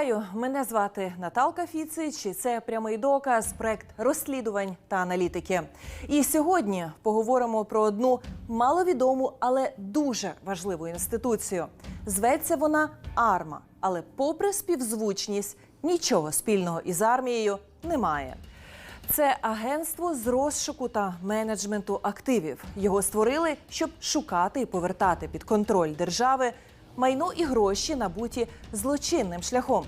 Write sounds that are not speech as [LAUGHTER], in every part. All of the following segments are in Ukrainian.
Вітаю! Мене звати Наталка Фіцич. і Це прямий доказ, проект розслідувань та аналітики. І сьогодні поговоримо про одну маловідому, але дуже важливу інституцію. Зветься вона Арма, але, попри співзвучність, нічого спільного із армією немає. Це агентство з розшуку та менеджменту активів. Його створили, щоб шукати і повертати під контроль держави майно і гроші, набуті злочинним шляхом.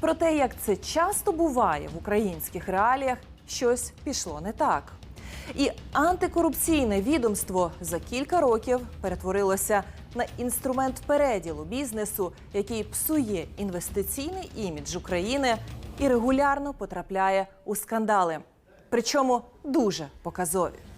Про те, як це часто буває в українських реаліях, щось пішло не так. І антикорупційне відомство за кілька років перетворилося на інструмент переділу бізнесу, який псує інвестиційний імідж України і регулярно потрапляє у скандали. Причому дуже показові.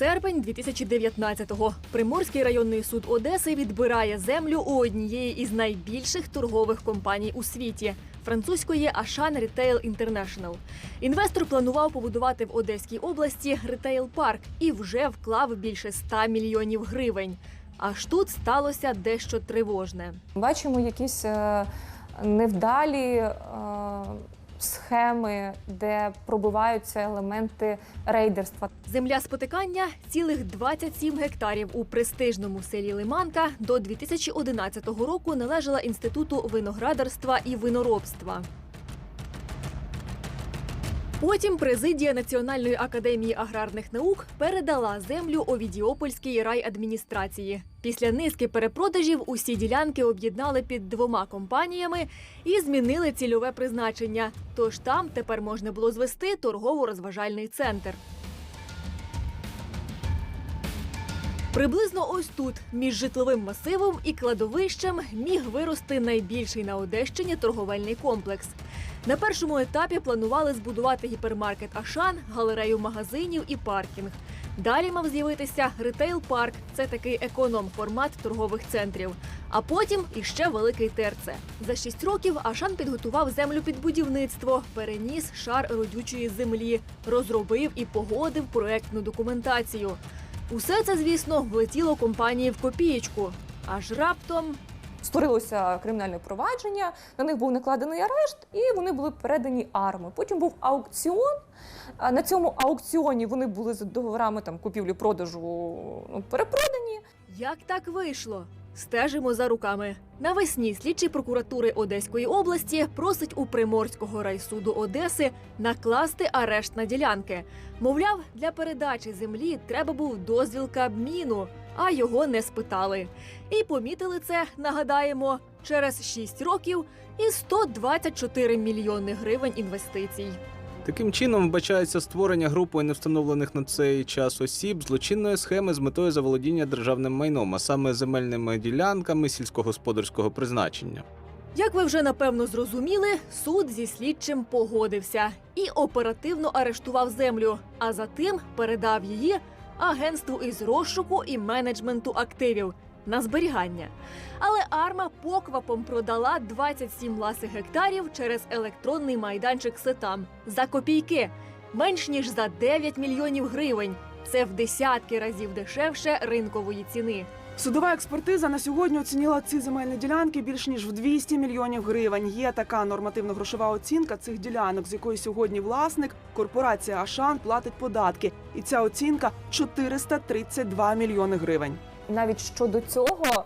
Серпень 2019-го. Приморський районний суд Одеси відбирає землю у однієї із найбільших торгових компаній у світі французької Ашан Retail International. Інвестор планував побудувати в Одеській області ретейл парк і вже вклав більше 100 мільйонів гривень. Аж тут сталося дещо тривожне. Бачимо якісь е, невдалі е, схеми, де пробиваються елементи рейдерства. Земля спотикання цілих 27 гектарів у престижному селі Лиманка до 2011 року належала інституту виноградарства і виноробства. Потім президія Національної академії аграрних наук передала землю Овідіопольській райадміністрації. Після низки перепродажів усі ділянки об'єднали під двома компаніями і змінили цільове призначення. Тож там тепер можна було звести торгово-розважальний центр. Приблизно ось тут, між житловим масивом і кладовищем, міг вирости найбільший на Одещині торговельний комплекс. На першому етапі планували збудувати гіпермаркет Ашан, галерею магазинів і паркінг. Далі мав з'явитися ретейл-парк це такий економ-формат торгових центрів. А потім іще великий ТРЦ. За шість років Ашан підготував землю під будівництво, переніс шар родючої землі, розробив і погодив проектну документацію. Усе це, звісно, влетіло компанії в копієчку. Аж раптом Створилося кримінальне провадження, на них був накладений арешт, і вони були передані арми. Потім був аукціон. На цьому аукціоні вони були за договорами там купівлі-продажу ну, перепродані. Як так вийшло? Стежимо за руками. Навесні слідчі прокуратури Одеської області просить у Приморського райсуду Одеси накласти арешт на ділянки. Мовляв, для передачі землі треба був дозвіл Кабміну, а його не спитали. І помітили це, нагадаємо, через 6 років і 124 мільйони гривень інвестицій. Таким чином вбачається створення групою невстановлених на цей час осіб злочинної схеми з метою заволодіння державним майном, а саме земельними ділянками сільськогосподарського призначення. Як ви вже напевно зрозуміли, суд зі слідчим погодився і оперативно арештував землю, а за тим передав її агентству із розшуку і менеджменту активів на зберігання. Але Арма поквапом продала 27 ласих гектарів через електронний майданчик Сетам за копійки, менш ніж за 9 мільйонів гривень. Це в десятки разів дешевше ринкової ціни. Судова експертиза на сьогодні оцінила ці земельні ділянки більш ніж в 200 мільйонів гривень. Є така нормативно-грошова оцінка цих ділянок, з якої сьогодні власник корпорація Ашан платить податки. І ця оцінка 432 мільйони гривень. Навіть щодо цього,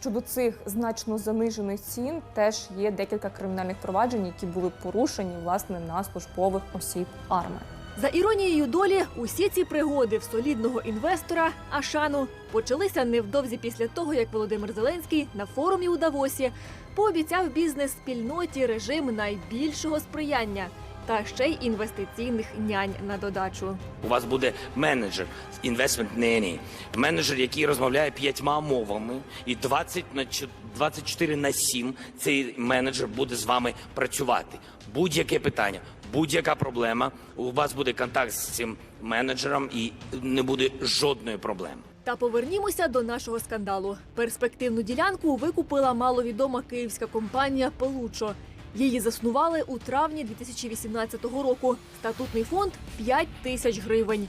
щодо цих значно занижених цін, теж є декілька кримінальних проваджень, які були порушені власне на службових осіб арми. За іронією долі, усі ці пригоди в солідного інвестора Ашану почалися невдовзі після того, як Володимир Зеленський на форумі у Давосі пообіцяв бізнес-спільноті режим найбільшого сприяння та ще й інвестиційних нянь на додачу. У вас буде менеджер investment nanny, менеджер, який розмовляє п'ятьма мовами, і 20 на чо- 24 на 7 цей менеджер буде з вами працювати. Будь-яке питання, будь-яка проблема. У вас буде контакт з цим менеджером, і не буде жодної проблеми. Та повернімося до нашого скандалу. Перспективну ділянку викупила маловідома київська компанія Получо. Її заснували у травні 2018 року. Статутний фонд 5 тисяч гривень.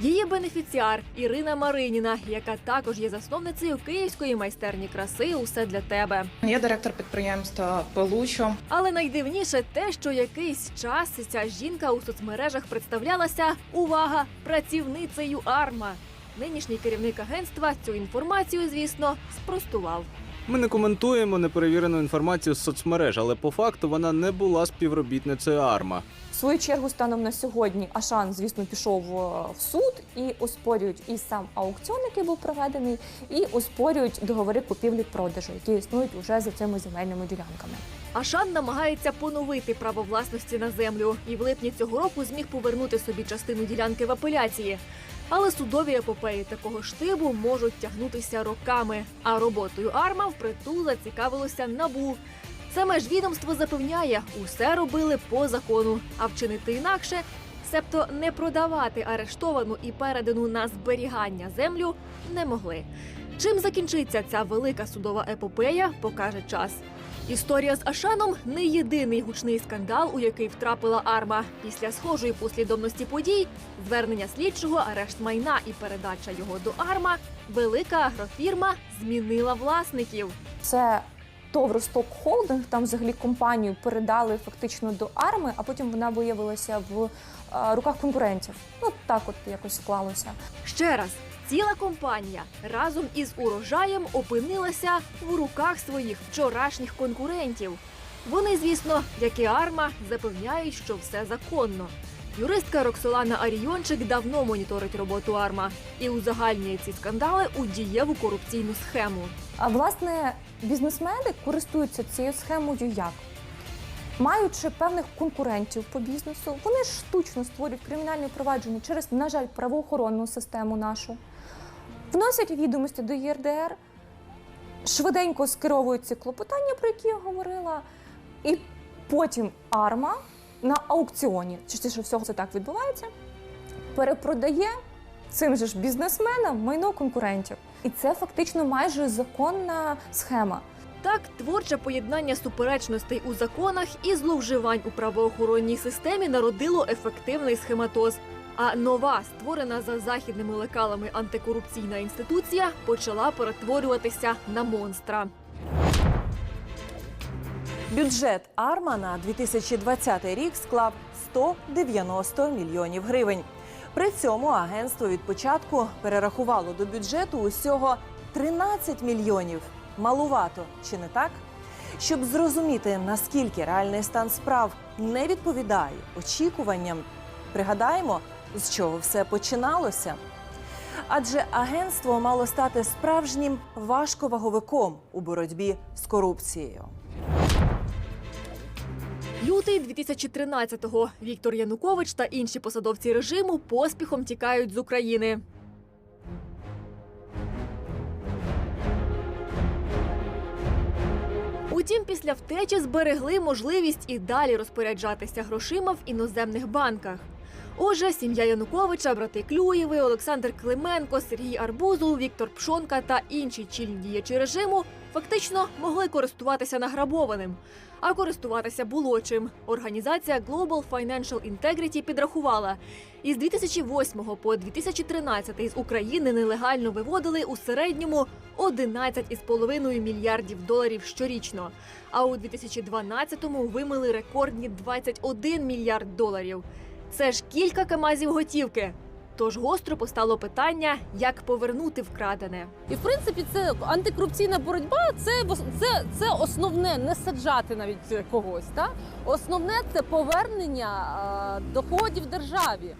Її бенефіціар Ірина Мариніна, яка також є засновницею київської майстерні краси Усе для тебе. Я директор підприємства Пелучо. Але найдивніше те, що якийсь час ця жінка у соцмережах представлялася увага працівницею Арма. Нинішній керівник агентства цю інформацію, звісно, спростував. Ми не коментуємо неперевірену інформацію з соцмереж, але по факту вона не була співробітницею Арма. В свою чергу, станом на сьогодні, Ашан, звісно, пішов е, в суд і оспорюють і сам аукціон, який був проведений, і оспорюють договори купівлі-продажу, які існують уже за цими земельними ділянками. Ашан намагається поновити право власності на землю і в липні цього року зміг повернути собі частину ділянки в апеляції. Але судові епопеї такого штибу можуть тягнутися роками. А роботою Арма впритул зацікавилося набу. Саме ж відомство запевняє, усе робили по закону, а вчинити інакше, себто не продавати арештовану і передану на зберігання землю не могли. Чим закінчиться ця велика судова епопея, покаже час. Історія з Ашаном не єдиний гучний скандал, у який втрапила Арма. Після схожої послідовності подій, звернення слідчого, арешт майна і передача його до Арма, велика агрофірма змінила власників. Це ТОВ «Росток Холдинг», там взагалі компанію передали фактично до арми, а потім вона виявилася в е, руках конкурентів. Ну так от якось склалося. Ще раз, ціла компанія разом із урожаєм опинилася в руках своїх вчорашніх конкурентів. Вони, звісно, як і Арма, запевняють, що все законно. Юристка Роксолана Арійончик давно моніторить роботу Арма і узагальнює ці скандали у дієву корупційну схему. А власне, бізнесмени користуються цією схемою як? Маючи певних конкурентів по бізнесу, вони штучно створюють кримінальні провадження через, на жаль, правоохоронну систему нашу, вносять відомості до ЄРДР, швиденько скеровують ці клопотання, про які я говорила, і потім арма на аукціоні, частіше всього це так відбувається, перепродає цим же ж бізнесменам майно конкурентів. І це фактично майже законна схема. Так, творче поєднання суперечностей у законах і зловживань у правоохоронній системі народило ефективний схематоз. А нова, створена за західними лекалами антикорупційна інституція, почала перетворюватися на монстра. Бюджет Арма на 2020 рік склав 190 мільйонів гривень. При цьому агентство від початку перерахувало до бюджету усього 13 мільйонів. Малувато, чи не так? Щоб зрозуміти, наскільки реальний стан справ не відповідає очікуванням, пригадаємо, з чого все починалося. Адже агентство мало стати справжнім важковаговиком у боротьбі з корупцією. Лютий 2013-го Віктор Янукович та інші посадовці режиму поспіхом тікають з України. Утім, після втечі зберегли можливість і далі розпоряджатися грошима в іноземних банках. Отже, сім'я Януковича, брати Клюєви, Олександр Клименко, Сергій Арбузов, Віктор Пшонка та інші чільні діячі режиму фактично могли користуватися награбованим. А користуватися було чим. Організація Global Financial Integrity підрахувала, із 2008 по 2013 з України нелегально виводили у середньому 11,5 мільярдів доларів щорічно. А у 2012-му вимили рекордні 21 мільярд доларів. Це ж кілька камазів готівки. Тож гостро постало питання, як повернути вкрадене. І в принципі, це антикорупційна боротьба. Це це, це основне не саджати навіть когось. Та основне це повернення е, доходів державі.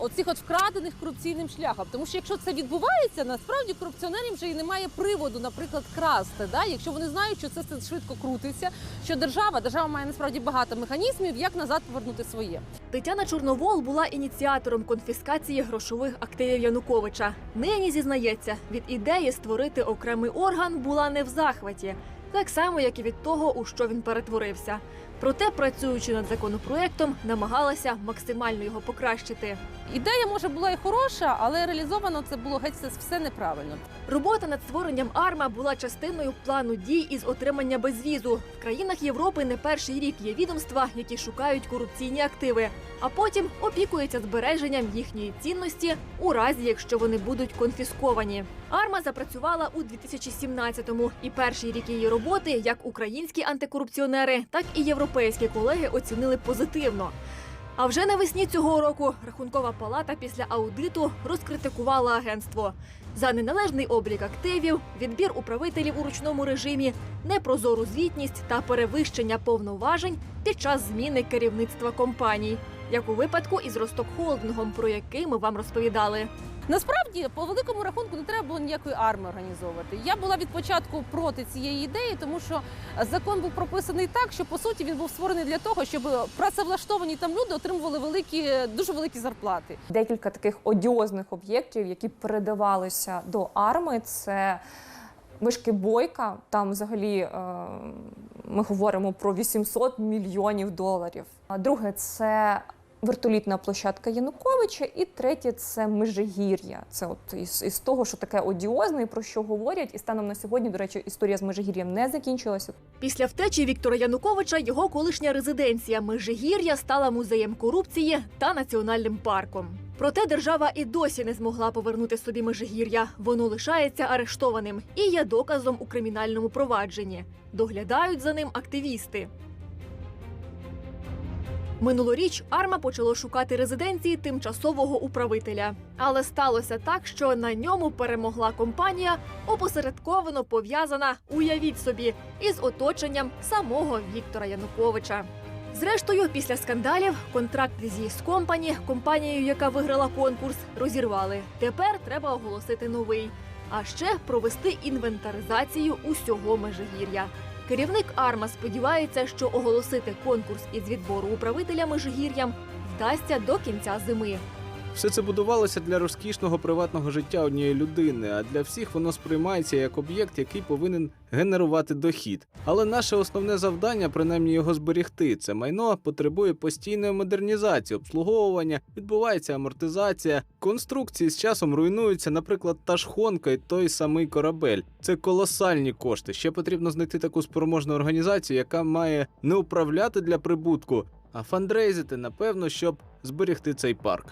Оцих от вкрадених корупційним шляхом. Тому що якщо це відбувається, насправді корупціонерів вже і немає приводу, наприклад, красти. Да? Якщо вони знають, що це швидко крутиться, що держава, держава має насправді багато механізмів, як назад повернути своє. Тетяна Чорновол була ініціатором конфіскації грошових активів Януковича. Нині зізнається, від ідеї створити окремий орган була не в захваті, так само як і від того, у що він перетворився. Проте, працюючи над законопроектом, намагалася максимально його покращити. Ідея може була і хороша, але реалізовано це було геть все, неправильно. Робота над створенням АРМА була частиною плану дій із отримання безвізу. В країнах Європи не перший рік є відомства, які шукають корупційні активи, а потім опікуються збереженням їхньої цінності у разі, якщо вони будуть конфісковані. АРМА запрацювала у 2017-му, і перший рік її роботи як українські антикорупціонери, так і європейські колеги оцінили позитивно. А вже навесні цього року Рахункова палата після аудиту розкритикувала агентство за неналежний облік активів, відбір управителів у ручному режимі, непрозору звітність та перевищення повноважень під час зміни керівництва компаній, як у випадку із Росток Холдингом, про який ми вам розповідали. Насправді, по великому рахунку, не треба було ніякої армії організовувати. Я була від початку проти цієї ідеї, тому що закон був прописаний так, що по суті він був створений для того, щоб працевлаштовані там люди отримували великі, дуже великі зарплати. Декілька таких одіозних об'єктів, які передавалися до арми, це вишки Бойка. Там взагалі е, ми говоримо про 800 мільйонів доларів. Друге це вертолітна площадка Януковича. І третє це Межигір'я. Це от із, із того, що таке одіозне, і про що говорять. І станом на сьогодні, до речі, історія з Межигір'ям не закінчилася. Після втечі Віктора Януковича його колишня резиденція Межигір'я стала музеєм корупції та національним парком. Проте держава і досі не змогла повернути собі Межигір'я. Воно лишається арештованим і є доказом у кримінальному провадженні. Доглядають за ним активісти. Минулоріч Арма почало шукати резиденції тимчасового управителя, але сталося так, що на ньому перемогла компанія, опосередковано пов'язана, уявіть собі, із оточенням самого Віктора Януковича. Зрештою, після скандалів контракт з «Єс Компані, компанією, яка виграла конкурс, розірвали. Тепер треба оголосити новий. А ще провести інвентаризацію усього Межигір'я. Керівник Арма сподівається, що оголосити конкурс із відбору управителя Межигір'ям вдасться до кінця зими. Все це будувалося для розкішного приватного життя однієї людини, а для всіх воно сприймається як об'єкт, який повинен генерувати дохід. Але наше основне завдання, принаймні його зберегти, це майно потребує постійної модернізації, обслуговування, відбувається амортизація. Конструкції з часом руйнуються, наприклад, та ж хонка і той самий корабель. Це колосальні кошти. Ще потрібно знайти таку спроможну організацію, яка має не управляти для прибутку, а фандрейзити, напевно, щоб зберегти цей парк.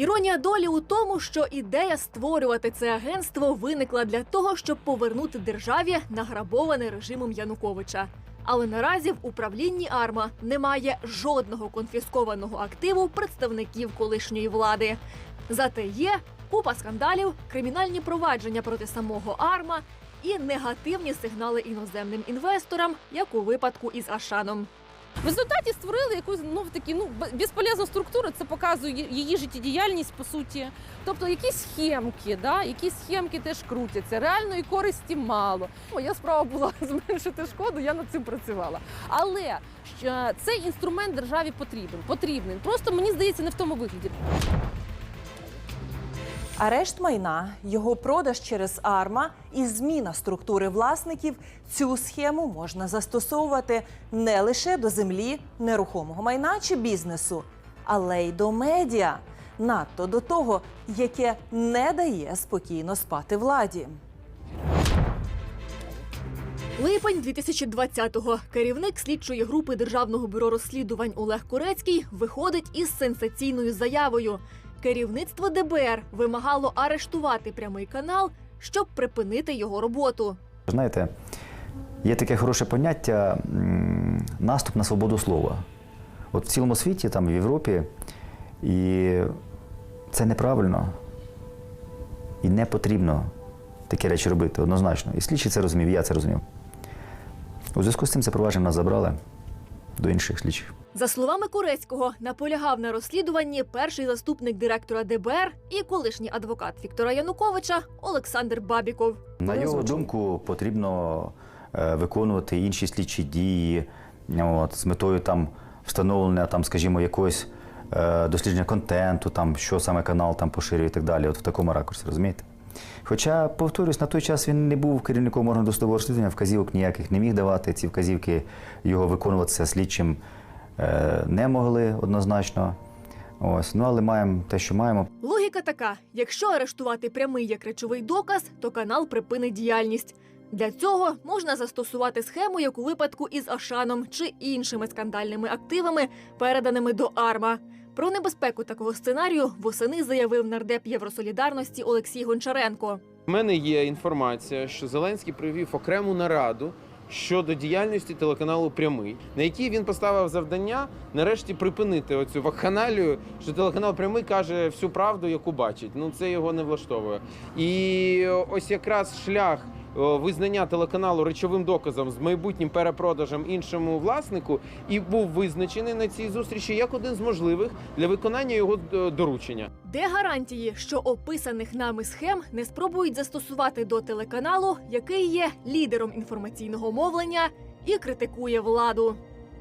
Іронія долі у тому, що ідея створювати це агентство виникла для того, щоб повернути державі награбоване режимом Януковича. Але наразі в управлінні Арма немає жодного конфіскованого активу представників колишньої влади. Зате є купа скандалів, кримінальні провадження проти самого Арма і негативні сигнали іноземним інвесторам, як у випадку із Ашаном. В результаті створили якусь ну такі ну безполезну структуру. Це показує її життєдіяльність по суті. Тобто якісь схемки, да, якісь схемки теж крутяться. Реальної користі мало. Моя справа була [LAUGHS] зменшити шкоду. Я над цим працювала. Але цей інструмент державі потрібен. Потрібен. Просто мені здається, не в тому вигляді. Арешт майна, його продаж через арма і зміна структури власників цю схему можна застосовувати не лише до землі, нерухомого майна чи бізнесу, але й до медіа, надто до того, яке не дає спокійно спати владі. Липень 2020-го. Керівник слідчої групи Державного бюро розслідувань Олег Корецький виходить із сенсаційною заявою. Керівництво ДБР вимагало арештувати прямий канал, щоб припинити його роботу. Знаєте, є таке хороше поняття наступ на свободу слова. От в цілому світі, там в Європі, і це неправильно і не потрібно такі речі робити однозначно. І слідчі це розумів, я це розумів. У зв'язку з цим це провадження нас забрали до інших слідчих. За словами Корецького, наполягав на розслідуванні перший заступник директора ДБР і колишній адвокат Віктора Януковича Олександр Бабіков. На його думку, потрібно е, виконувати інші слідчі дії от, з метою там встановлення, там, скажімо, якогось е, дослідження контенту, там, що саме канал там поширює і так далі. От в такому ракурсі, розумієте? Хоча, повторюсь, на той час він не був керівником органу досудового розслідування, вказівок ніяких не міг давати. Ці вказівки його виконуватися слідчим не могли однозначно. Ось, ну але маємо те, що маємо. Логіка така: якщо арештувати прямий як речовий доказ, то канал припинить діяльність. Для цього можна застосувати схему, як у випадку із Ашаном чи іншими скандальними активами, переданими до АРМА. Про небезпеку такого сценарію восени заявив нардеп Євросолідарності Олексій Гончаренко. У мене є інформація, що Зеленський провів окрему нараду щодо діяльності телеканалу Прямий, на якій він поставив завдання нарешті припинити оцю вакханалію, що телеканал Прямий каже всю правду, яку бачить. Ну це його не влаштовує. І ось якраз шлях. Визнання телеканалу речовим доказом з майбутнім перепродажем іншому власнику і був визначений на цій зустрічі як один з можливих для виконання його е, доручення. Де гарантії, що описаних нами схем не спробують застосувати до телеканалу, який є лідером інформаційного мовлення і критикує владу?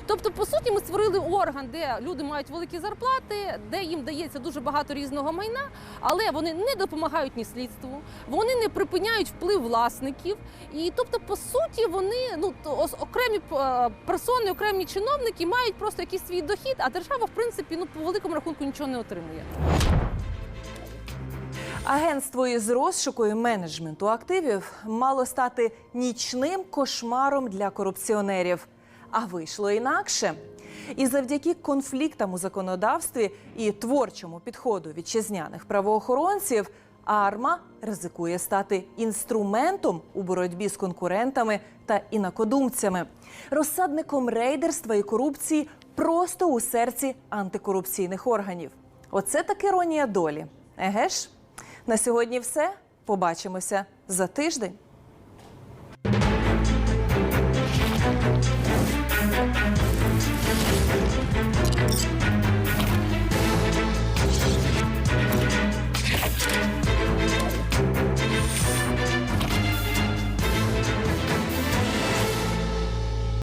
Тобто, по суті, ми створили орган, де люди мають великі зарплати, де їм дається дуже багато різного майна, але вони не допомагають ні слідству, вони не припиняють вплив власників. І тобто, по суті, вони ну то окремі е, персони, окремі чиновники мають просто якийсь свій дохід, а держава, в принципі, ну по великому рахунку нічого не отримує. Агентство із розшуку і менеджменту активів мало стати нічним кошмаром для корупціонерів. А вийшло інакше. І завдяки конфліктам у законодавстві і творчому підходу вітчизняних правоохоронців АРМА ризикує стати інструментом у боротьбі з конкурентами та інакодумцями, розсадником рейдерства і корупції просто у серці антикорупційних органів. Оце так іронія долі. Еге ж? На сьогодні все. Побачимося за тиждень.